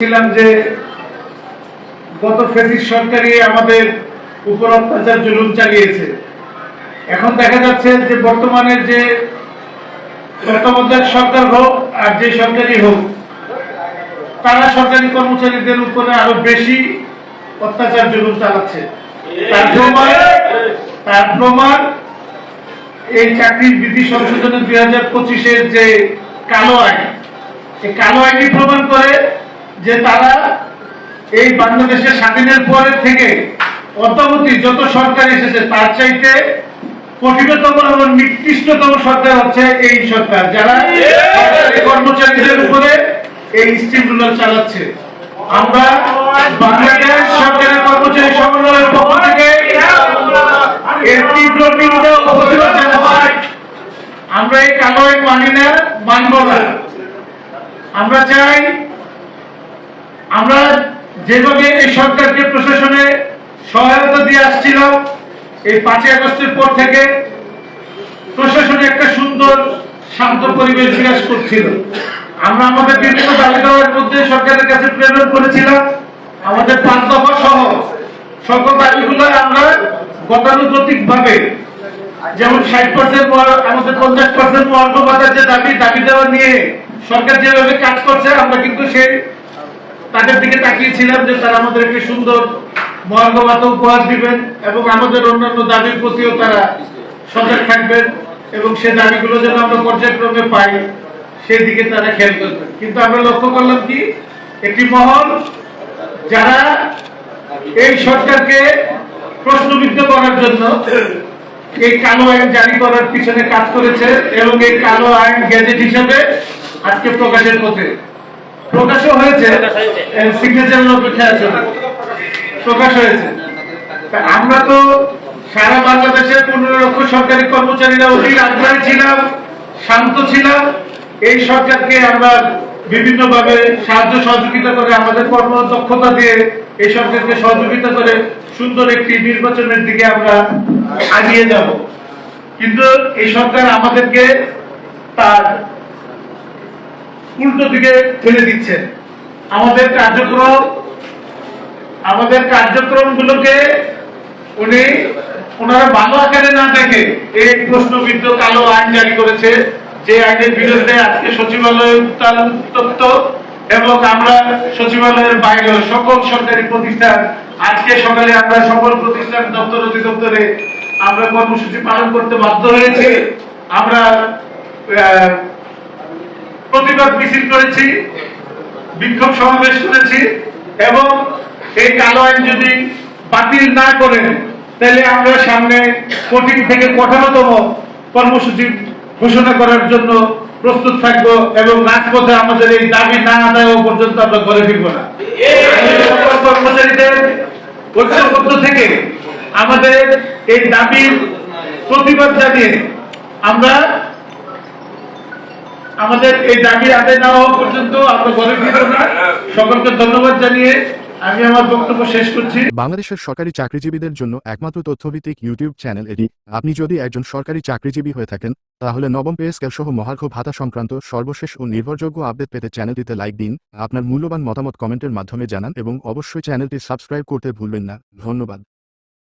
ছিলাম যে গত ফেসিস সরকারই আমাদের উপর অত্যাচার জুলুম চালিয়েছে। এখন দেখা যাচ্ছে যে বর্তমানে যে তত্ত্বাবধায়ক সরকার হোক আর যে সরকারই হোক, তারা সরকারি কর্মচারীদের উপরে আরও বেশি অত্যাচার জুলুম চালাচ্ছে। তার প্রমাণ তার প্রমাণ এই চাকরির বিধি সংশোধনের দুই হাজার পঁচিশের যে কালো আইন, এই কালো আইনই প্রমাণ করে যে তারা এই বাংলাদেশের স্বাধীনের পরে থেকে অদ্যাবধি যত সরকার এসেছে, তার চাইতে কঠিনতম এবং নিকৃষ্টতম সরকার হচ্ছে এই সরকার, যারা কর্মচারীদের উপরে এই স্কিমগুলো চালাচ্ছে। আমরা বাংলাদেশ সরকারি কর্মচারী সমন্বয়ের পক্ষ থেকে এর তীব্র নিন্দা আমরা এই কালো আইন মানি না মানব না। আমরা চাই আমরা যেভাবে এই সরকারকে প্রশাসনে সহায়তা দিয়ে আসছিল, এই পাঁচই আগস্টের পর থেকে প্রশাসনে একটা সুন্দর, শান্ত পরিবেশ বিরাজ করছিল। আমরা আমাদের বিভিন্ন দাবি মধ্যে সরকারের কাছে প্রেরণ করেছিলাম। আমাদের পাঁচ দফা সহ সকল দাবিগুলো আমরা গতানুগতিক ভাবে যেমন ষাট পার্সেন্ট আমাদের পঞ্চাশ পার্সেন্ট ভাতার যে দাবি দাবি দেওয়া নিয়ে সরকার যেভাবে কাজ করছে, আমরা কিন্তু সেই তাদের দিকে তাকিয়েছিলাম যে তারা আমাদের একটি সুন্দর মহার্ঘ উপহার দিবেন এবং আমাদের অন্যান্য দাবির প্রতিও তারা সজাগ থাকবেন এবং সে দাবিগুলো যেন আমরা পর্যায়ক্রমে পাই সেই দিকে তারা খেয়াল করবেন। কিন্তু আমরা লক্ষ্য করলাম কি, একটি মহল যারা এই সরকারকে প্রশ্নবিদ্ধ করার জন্য এই কালো আইন জারি করার পিছনে কাজ করেছে এবং এই কালো আইন গ্যাজেট হিসাবে আজকে প্রকাশের পথে। প্রকাশও হয়েছে। সিগনেচারের অপেক্ষা আছে প্রকাশ হয়েছে। আমরা তো সারা বাংলাদেশের পনেরো লক্ষ সরকারি কর্মচারীরা অতি আগ্রহী ছিলাম শান্ত ছিলাম। এই সরকারকে আমরা বিভিন্ন ভাবে সাহায্য সহযোগিতা করে আমাদের কর্ম দক্ষতা দিয়ে এই সরকারকে সহযোগিতা করে সুন্দর একটি নির্বাচনের দিকে আমরা এগিয়ে যাব। কিন্তু এই সরকার আমাদেরকে তার উল্টো দিকে ফেলে দিচ্ছে। আমাদের কার্যক্রম, আমাদের কার্যক্রমগুলোকে উনি ওনারা ভালো আকারে না দেখে এই প্রশ্নবিদ্ধ কালো আইন জারি করেছে। যে আইনের বিরুদ্ধে আজকে সচিবালয় উত্তাল উত্তপ্ত এবং আমরা সচিবালয়ের বাইরে সকল সরকারি প্রতিষ্ঠান, আজকে সকালে আমরা সকল প্রতিষ্ঠান দপ্তর অধিদপ্তরে আমরা কর্মসূচি পালন করতে বাধ্য হয়েছি। আমরা প্রতিবাদ মিছিল করেছি, বিক্ষোভ সমাবেশ করেছি, এবং এই কালো আইন যদি বাতিল না করেন, তাহলে আমরা সামনে কঠিন থেকে কঠোরতম কর্মসূচি ঘোষণা করার জন্য প্রস্তুত থাকব এবং রাজপথে আমাদের এই দাবি না আদায় পর্যন্ত আমরা ঘরে ফিরব না। কর্মচারীদের ঐক্যবদ্ধ থেকে আমাদের এই দাবির প্রতিবাদ জানিয়ে আমরা আমাদের এই দাবি আদায় না হওয়া পর্যন্ত আমরা না। সকলকে ধন্যবাদ জানিয়ে আমি আমার বক্তব্য শেষ করছি। বাংলাদেশের সরকারি চাকরিজীবীদের জন্য একমাত্র তথ্যভিত্তিক ইউটিউব চ্যানেল এটি। আপনি যদি একজন সরকারি চাকরিজীবী হয়ে থাকেন, তাহলে নবম পে স্কেল সহ মহার্ঘ ভাতা সংক্রান্ত সর্বশেষ ও নির্ভরযোগ্য আপডেট পেতে চ্যানেলটিতে লাইক দিন, আপনার মূল্যবান মতামত কমেন্টের মাধ্যমে জানান এবং অবশ্যই চ্যানেলটি সাবস্ক্রাইব করতে ভুলবেন না। ধন্যবাদ।